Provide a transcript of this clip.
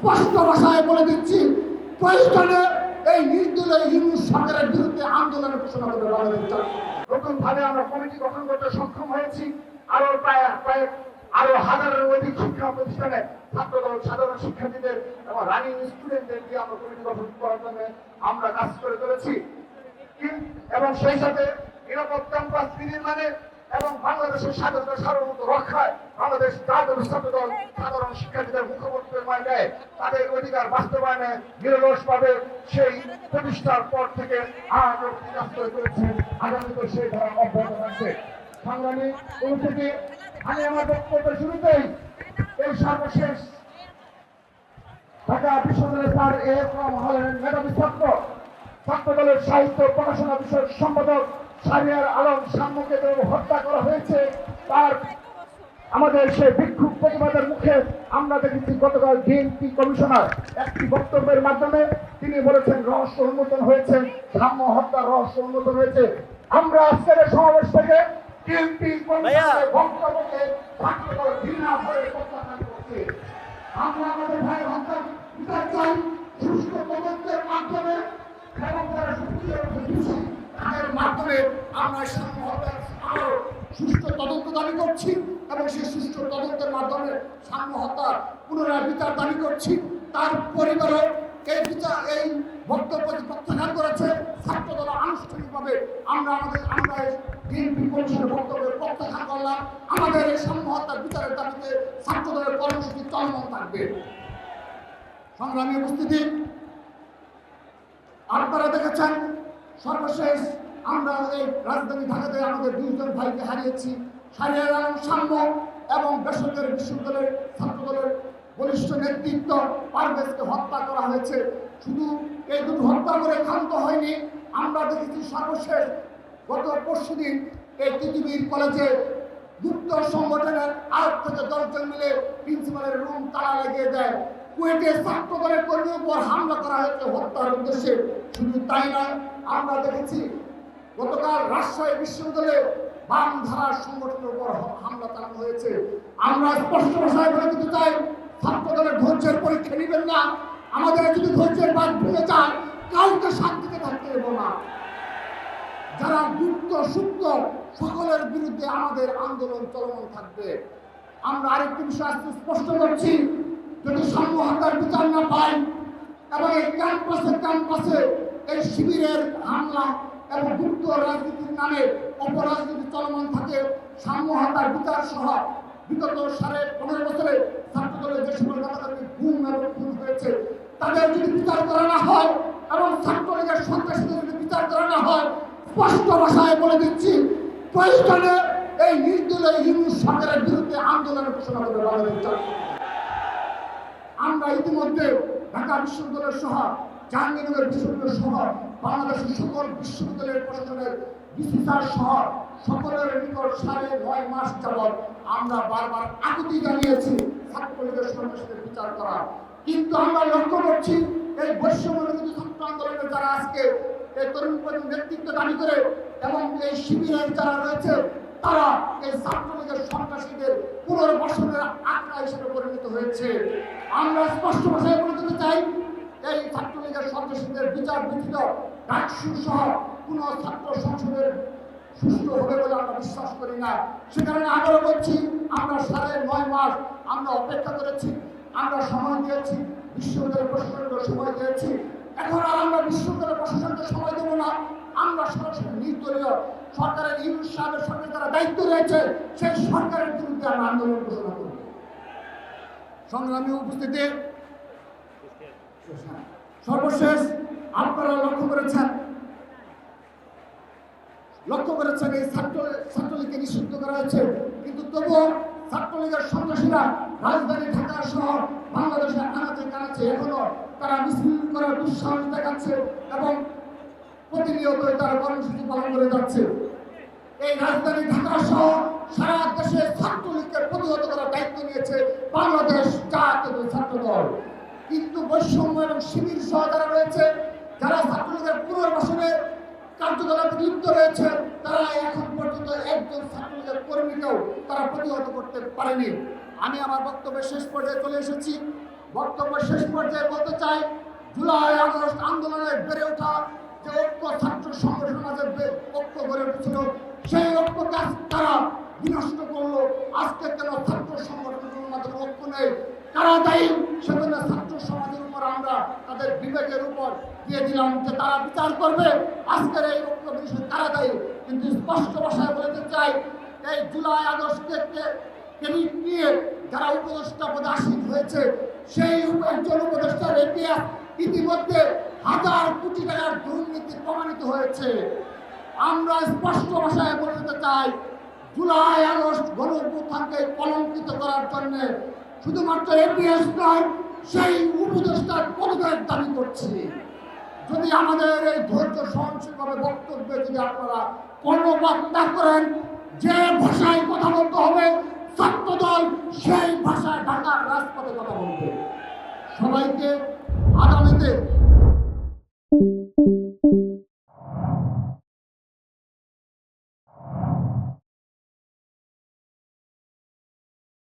স্পষ্ট ভাষায় বলে দিচ্ছি প্রয়োজনে এই নির্দলীয় ইউনুস সরকারের বিরুদ্ধে আন্দোলনের ঘোষণা করবে বাংলাদেশ নতুন ভাবে আমরা কমিটি গঠন করতে সক্ষম হয়েছি। আরও প্রায় প্রায় আরও হাজারের অধিক শিক্ষা প্রতিষ্ঠানে ছাত্রদল, সাধারণ শিক্ষার্থীদের এবং রানিং স্টুডেন্টদের দিয়ে আমরা কমিটি গঠন করার জন্য আমরা কাজ করে চলেছি। এবং সেই সাথে নিরাপদ ক্যাম্পাস বিনির্মাণে এবং বাংলাদেশের স্বাধীনতা সার্বভৌমত্ব রক্ষায় বাংলাদেশ জাতীয় ছাত্রদল সাধারণ শিক্ষার্থীদের মুখপত্রের মাধ্যমে তাদের অধিকার বাস্তবায়নে নিরলস পাবে সেই প্রতিষ্ঠার পর থেকে আজ অবধি কাজ করে আগামীতে সেই ধারা অব্যাহত থাকবে। সংগ্রামী উপস্থিতি আমি আমার বক্তব্যের শুরুতেই এই সর্বশেষ ঢাকা বিশ্ববিদ্যালয়ের স্যার এ কম হলেন মেধাবী ছাত্র। ছাত্র দলের সাহিত্য পড়াশোনা বিষয়ক সম্পাদক সারিয়ার আলম সাম্যকে হত্যা করা হয়েছে। তার আমাদের সেই বিক্ষোভ প্রতিবাদের মুখে আমরা দেখেছি গতকাল ডিএনপি কমিশনার একটি বক্তব্যের মাধ্যমে তিনি বলেছেন রহস্য উন্মোচন হয়েছে সাম্য হত্যার রহস্য উন্মোচন হয়েছে। আমরা আজকের সমাবেশ থেকে ডিএনপি কমিশনারের বক্তব্যকে ঘৃণা ভরে প্রত্যাখ্যান করছি। আমরা আমাদের ভাই হত্যার বিচার চাই সুষ্ঠু তদন্তের মাধ্যমে এবং তাদের মাধ্যমে আমরা সাম্য হত্যার আরও সুষ্ঠু তদন্ত দাবি করছি এবং সেই সুষ্ঠু তদন্তের মাধ্যমে সাম্য হত্যার পুনরায় বিচার দাবি করছি। তার পরিবারও এই বিচার, এই বক্তব্যটি প্রত্যাখ্যান করেছে, ছাত্রদল আনুষ্ঠানিকভাবে আমরা আমাদের, আমরা বিএনপি কমিশনের বক্তব্য প্রত্যাখ্যান করলাম। আমাদের এই সাম্য হত্যার বিচারের দাবিতে ছাত্রদলের কর্মসূচি চলমান থাকবে। সংগ্রামী উপস্থিতি, আপনারা দেখেছেন সর্বশেষ আমরা এই রাজধানী ঢাকাতে আমাদের দুইজন ভাইকে হারিয়েছি। আলম সাম্য এবং বেসরকারি বিশ্ববিদ্যালয়ের ছাত্রদলের বলিষ্ঠ নেতৃত্ব পারভেজকে হত্যা করা হয়েছে। শুধু এই দুটো হত্যা করে ক্ষান্ত হয়নি, আমরা দেখেছি সর্বশেষ গত পরশু দিন এই পৃথিবীর কলেজে গুপ্ত সংগঠনের আট থেকে দশজন মিলে প্রিন্সিপালের রুম তালা লাগিয়ে দেয়। কুয়েটে ছাত্র দলের কর্মীর উপর হামলা করা হয়েছে, হত্যার উদ্দেশ্যে। শুধু তাই নয়, আমরা দেখেছি গতকাল রাজশাহী বিশ্ববিদ্যালয়ে বাম ধারার সংগঠনের উপর হামলা চালানো হয়েছে। আমরা স্পষ্ট ভাষায় বলে দিতে চাই ছাত্র দলের ধৈর্যের পরীক্ষা নেবেন না। আমাদের যদি ধৈর্যের বাদ ভেঙে যায়, কাউকে শান্তিতে থাকতে দেবো না। যারা গুপ্ত, সুপ্ত, সকলের বিরুদ্ধে আমাদের আন্দোলন চলমান থাকবে। আমরা আরেকটি বিষয় আজকে স্পষ্ট করছি যদি সাম্য হত্যার বিচার না পাই এবং এই ক্যাম্পাসে ক্যাম্পাসে এই শিবিরের হামলা এবং গুপ্ত রাজনীতির নামে অপরাজনীতি চলমান থাকে সাম্য হত্যার বিচার সহ বিগত সাড়ে পনেরো বছরে ছাত্রদলের যে সকল নেতাকর্মী গুম এবং খুন হয়েছে, তাদের যদি বিচার করা না হয় এবং ছাত্রলীগের সন্ত্রাসীদের যদি বিচার করা না হয়, স্পষ্ট ভাষায় বলে দিচ্ছি, প্রয়োজনে এই নির্দলীয় হিন্দু সরকারের বিরুদ্ধে আন্দোলনের ঘোষণা করবে বাংলাদেশ আমরা ইতিমধ্যে ঢাকা বিশ্ববিদ্যালয় সহ জাহাঙ্গীরনগর বিশ্ববিদ্যালয় সহ বাংলাদেশের সকল বিশ্ববিদ্যালয়ের প্রশাসনের বিসিসার সহ সকলের নিকট সাড়ে নয় মাস যাবৎ আমরা বারবার আকুতি জানিয়েছি, ছাত্রলীগের সন্ত্রাসীদের বিচার করা। কিন্তু আমরা লক্ষ্য করছি, এই বৈষম্যবিরোধী ছাত্র আন্দোলনের যারা আজকে এই তরুণ প্রজন্ম নেতৃত্ব দাবি করে, এবং এই শিবিরের যারা রয়েছে, তারা এই ছাত্রলীগের সন্ত্রাসীদের আমরা স্পষ্ট ভাষায় বলে দিতে চাই, এই ছাত্রলীগের সন্ত্রাসীদের বিচার ব্যতীত ডাকসু সহ কোন ছাত্র সংসদের সুষ্ঠু হবে বলে আমরা বিশ্বাস করি না। সে কারণে আবারও বলছি, আমরা সাড়ে নয় মাস আমরা অপেক্ষা করেছি, আমরা সময় দিয়েছি, বিশ্ববিদ্যালয় প্রশাসনকে সময় দিয়েছি। এখন আর আমরা বিশ্ববিদ্যালয় প্রশাসনকে সময় দেবো না। আমরা সরাসরি নির্দলীয় সরকারের ইউনুস সাহেবের সঙ্গে যারা দায়িত্ব রয়েছে, সেই সরকারের বিরুদ্ধে আমরা আন্দোলন ঘোষণা করব। সংগ্রামী উপস্থিতি। সর্বশেষ আপনারা লক্ষ্য করেছেন। লক্ষ্য করেছেন এই ছাত্র ছাত্রলীগকে নিষিদ্ধ করা হয়েছে। কিন্তু তবুও ছাত্রলীগের সন্ত্রাসীরা রাজধানী ঢাকা সহ বাংলাদেশের আনাচে কানাচে এখনও তারা মিছিল করার দুঃসাহস দেখাচ্ছে এবং প্রতিনিয়ত তারা কর্মসূচি পালন করে যাচ্ছে। এই রাজধানী ঢাকা সহ বৈষম্য এবং শিবির সহ যারা রয়েছে, যারা ছাত্রলীগের পুনর্বাসনে কার্যকলাপে লিপ্ত রয়েছে, তারা এখন পর্যন্ত একজন ছাত্রলীগের কর্মীকেও তারা প্রতিহত করতে পারেনি। আমি আমার বক্তব্যের শেষ পর্যায়ে চলে এসেছি। বক্তব্য শেষ পর্যায়ে বলতে চাই, জুলাই আগস্ট আন্দোলনের বেড়ে ওঠা যে ঐক্য ছাত্র সংগঠন মাঝে ঐক্য গড়ে উঠেছিল, সেই ঐক্যকে তারা বিনষ্ট করল। আজকে কেন ছাত্র সংগঠনের মাঝে ঐক্য নেই? কারা দায়ী? সেজন্য ছাত্র উপর আমরা তাদের বিবেকের উপর দিয়ে দিলাম যে তারা বিচার করবে। আজকের এই ঐক্য বিষয়ে কারা দায়ী। কিন্তু স্পষ্ট ভাষায় বলতে চাই, এই জুলাই আগস্টকে ক্রেডিট নিয়ে যারা উপদেষ্টা পদে আসীন হয়েছে, সেই একজন উপদেষ্টার ইতিহাস ইতিমধ্যে হাজার কোটি টাকার দুর্নীতি প্রমাণিত হয়েছে। আমরা স্পষ্ট ভাষায় বলতে চাই, জুলাই আগস্ট গণ কলঙ্কিত করার জন্য শুধুমাত্র এপিএস নয় সেই উপদেষ্টার পদত্যাগ দাবি করছি। যদি আমাদের এই ধৈর্য সহনশীলভাবে বক্তব্যে যদি আপনারা কর্ণপাত না করেন, যে ভাষায় কথা বলতে হবে, ছাত্রদল সেই ভাষায় ঢাকার রাজপথে কথা বলবে। সবাইকে আগামীতে